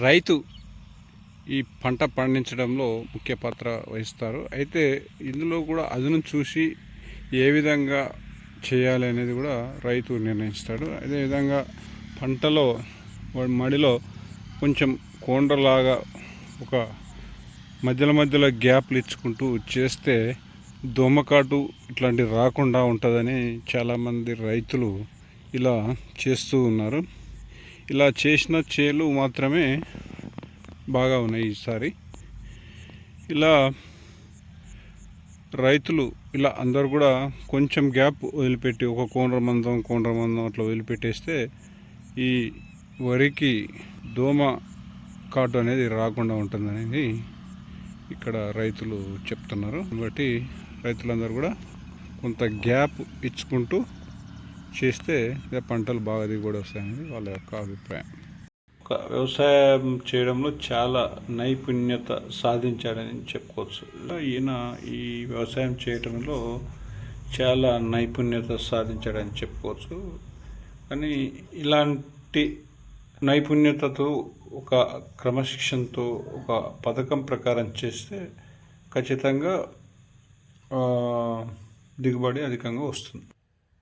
రైతు ఈ పంట పండించడంలో ముఖ్య పాత్ర వహిస్తారు. అయితే ఇందులో కూడా అదును చూసి ఏ విధంగా చేయాలి అనేది కూడా రైతు నిర్ణయిస్తాడు. అదేవిధంగా పంటలో వాడి మడిలో కొంచెం కోండ్రలాగా ఒక మధ్యలో మధ్యలో గ్యాప్లు ఇచ్చుకుంటూ చేస్తే దోమకాటు ఇట్లాంటివి రాకుండా ఉంటుందని చాలామంది రైతులు ఇలా చేస్తూ ఉన్నారు. ఇలా చేసిన చేలు మాత్రమే బాగా ఉన్నాయి ఈసారి. ఇలా రైతులు ఇలా అందరు కూడా కొంచెం గ్యాప్ వదిలిపెట్టి ఒక కోనర మందం కోనర మందం అట్లా వదిలిపెట్టేస్తే ఈ వరికి దోమ కాటు అనేది రాకుండా ఉంటుందనేది ఇక్కడ రైతులు చెప్తున్నారు. కాబట్టి రైతులందరూ కూడా కొంత గ్యాప్ ఇచ్చుకుంటూ చేస్తే ఇదే పంటలు బాగా దిగుబడి వస్తాయనేది వాళ్ళ యొక్క అభిప్రాయం. ఒక వ్యవసాయం చేయడంలో చాలా నైపుణ్యత సాధించాడని చెప్పుకోవచ్చు. ఈయన ఈ వ్యవసాయం చేయడంలో చాలా నైపుణ్యత సాధించాడని చెప్పుకోవచ్చు. కానీ ఇలాంటి నైపుణ్యతతో ఒక క్రమశిక్షణతో ఒక పథకం ప్రకారం చేస్తే ఖచ్చితంగా దిగుబడి అధికంగా వస్తుంది.